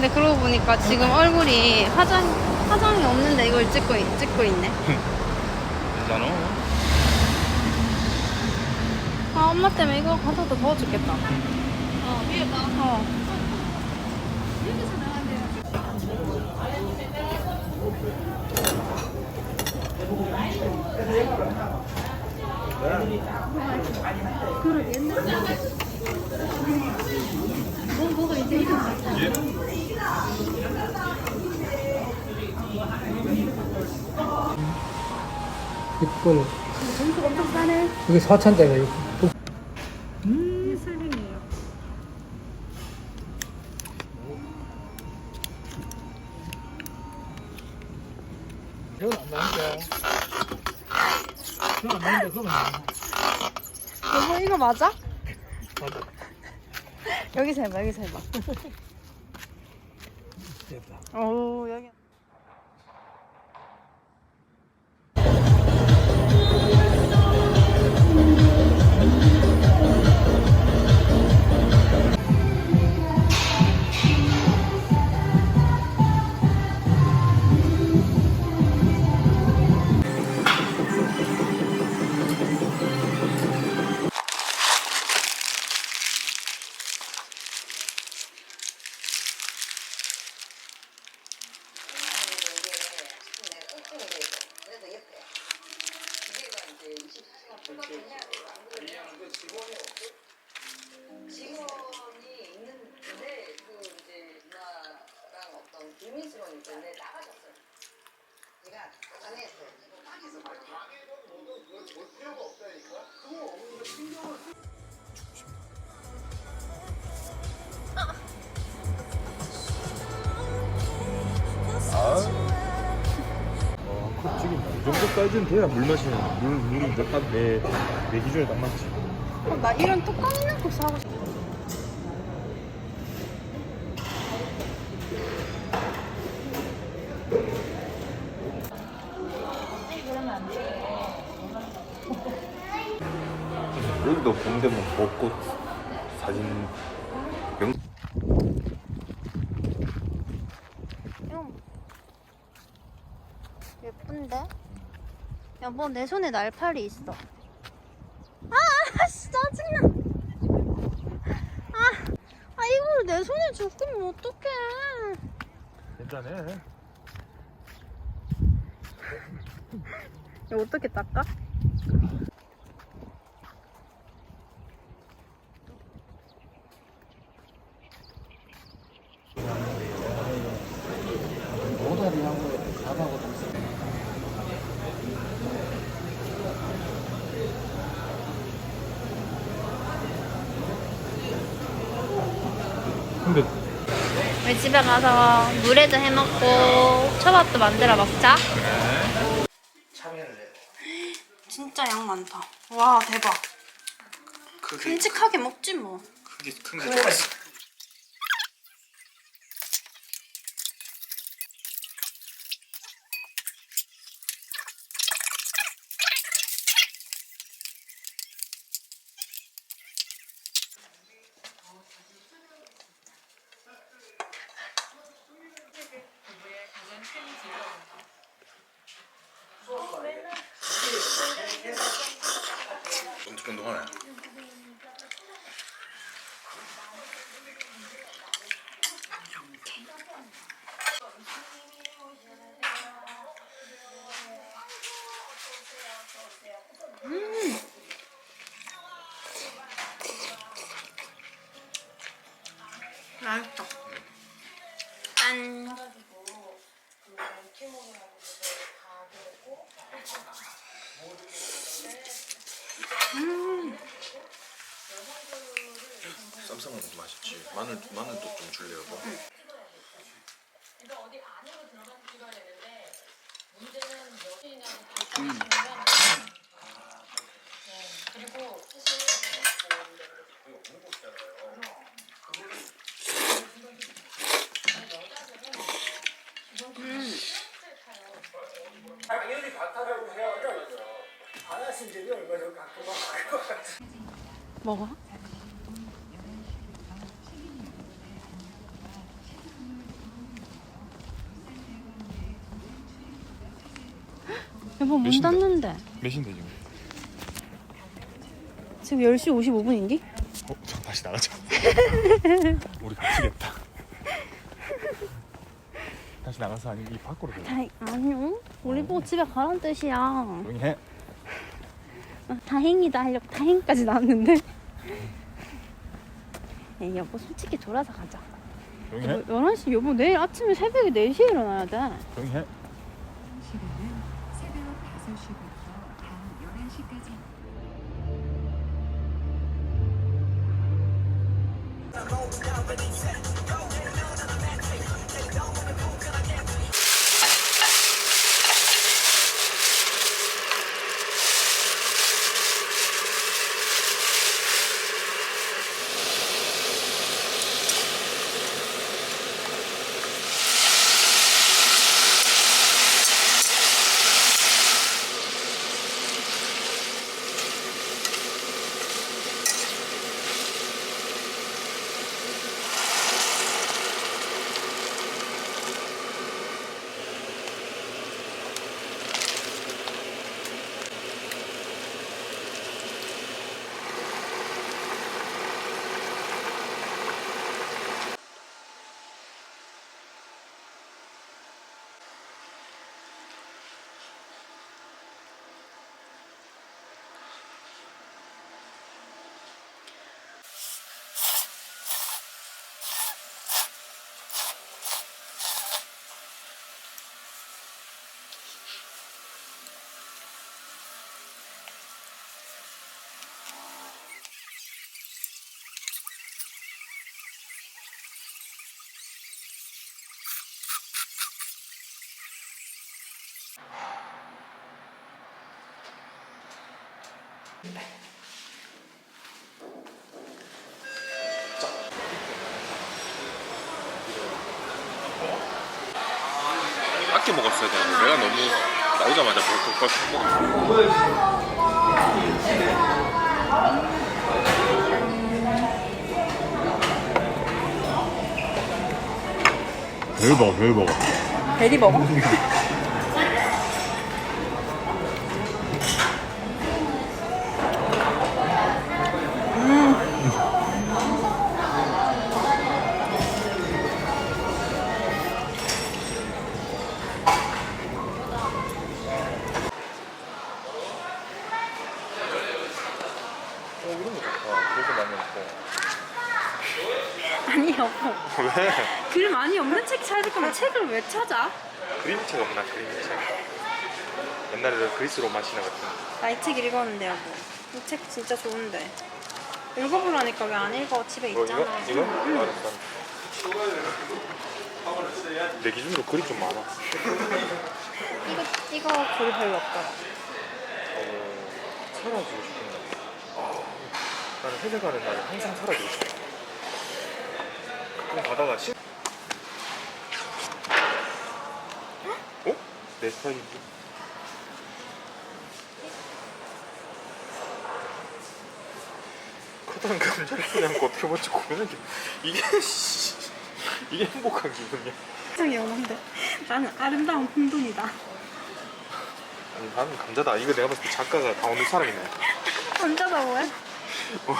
근데 그러고 보니까 지금 얼굴이 화장 화장이 없는데 이걸 찍고 있- 찍고 있네. 괜찮아. 아 엄마 때문에 이거 가져도 더워 죽겠다. 어 위에다. 어. 이 거는 이게 4천짜리가 슬림이에요. 이건 안 나는데 이건 안 나는데 그건 안 나는데 여보 이거 맞아? 맞아 여기서 해봐 여기서 해봐. 됐다 오 여기. 일 때문에 나가셨어요. 제가 안에서 땅에서 와, 컵 죽인다. 이 정도 사이즈는 돼야 물 마시는 물 물이 딱내내 내 기준에 딱 맞지. 어, 나 이런 뚜껑 있는 거 사고 싶어. 여기도 동대문 벚꽃 사진 명. 이거 예쁜데? 여보 내 손에 날파리 있어. 아, 씨, 짜증나. 아, 아 이걸 내 손에 줬으면 어떡해. 괜찮아. 이거 어떻게 닦아? 모다리하고 밥하고 좀 근데 우리 집에 가서 물회도 해 먹고 초밥도 만들어 먹자. 참여를 해 진짜 양 많다. 와 대박. 큼직하게 먹지 뭐. 크게 큰게 맛있다. 짠. 쌈싸 먹는 거 맛있지. 마늘 마늘도 좀 줄래요, 뭐? 먹어? 여보 문 몇인데? 닫는데. 몇인데 지금? 지금 10시 55분인데? 어? 저 다시 나가자 우리 미치겠다 다시 나가서 아니면 이 밖으로 들어 다 아니요. 우리 보고 집에 가란 뜻이야. 조용히 해 아, 다행이다 하려고 다행까지 나왔는데. 에 여보 솔직히 돌아서 가자. 조용히 해 여보, 11시 여보 내일 아침에 새벽에 4시에 일어나야 돼. 조용히 해 아껴 먹 었어야 되는데 내가 너무 나오자마자 벌컥 먹었어 별 먹어 별 먹어 대리 먹어? 그래서 많이 먹고 아니 여보. 왜? 글 많이 없는 책 찾을 거면 책을 왜 찾아? 그림책 없나 그림책 옛날에 그리스 로마 신화 같은 나이 책 읽었는데 여보. 이 책 진짜 좋은데. 읽어보라니까 왜 안 읽어? 집에 거 있잖아. 이거? 알았어 내 기준으로 글이 좀 많아 이거 이거 글 별로 없더라. 어, 싶은 날. 나는 회사 가는 날에 항상 사라지고 싶어. 그냥 가다가 신. 어? 내 스타일인데? 커다란 감자를 그냥 어떻게 먼저 고르는 게 이게 씨, 이게 행복한 기분이야. 굉장히 연한데 나는 아름다운 혼돈이다. 아니 나는 감자다. 이거 내가 봤을 때 작가가 다 오는 사람이네. 혼자다 뭐야? 어,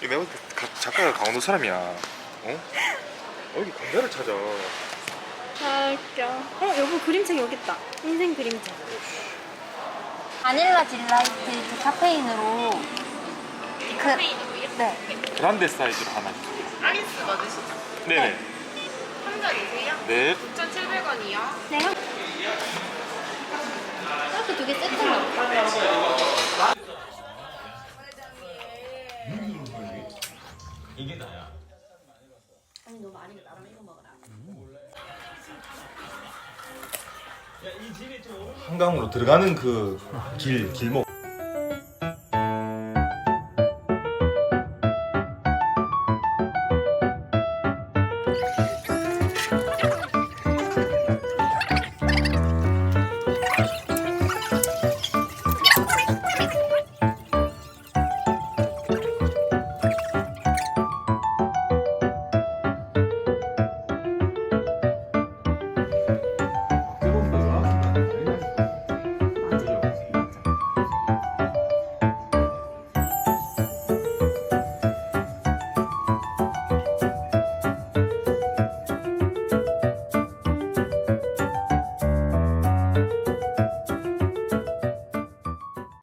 이거 내가 봤을 때 가- 작가가 강원도 사람이야. 어? 어, 여기 감자를 찾아. 아 웃겨. 어 여보 그림책 여기 있다. 인생 그림책. 바닐라 딜라이트 카페인으로 그 네. 그란데 사이즈로 하나 주세요. 아리스 맞으시죠? 네네. 한 잔이세요? 네. 9,700원이요. 네. 이렇게 두 개 세트로 먹을까? 아니 너 많이 나랑 이거 먹어라. 한강으로 들어가는 그 길 길목.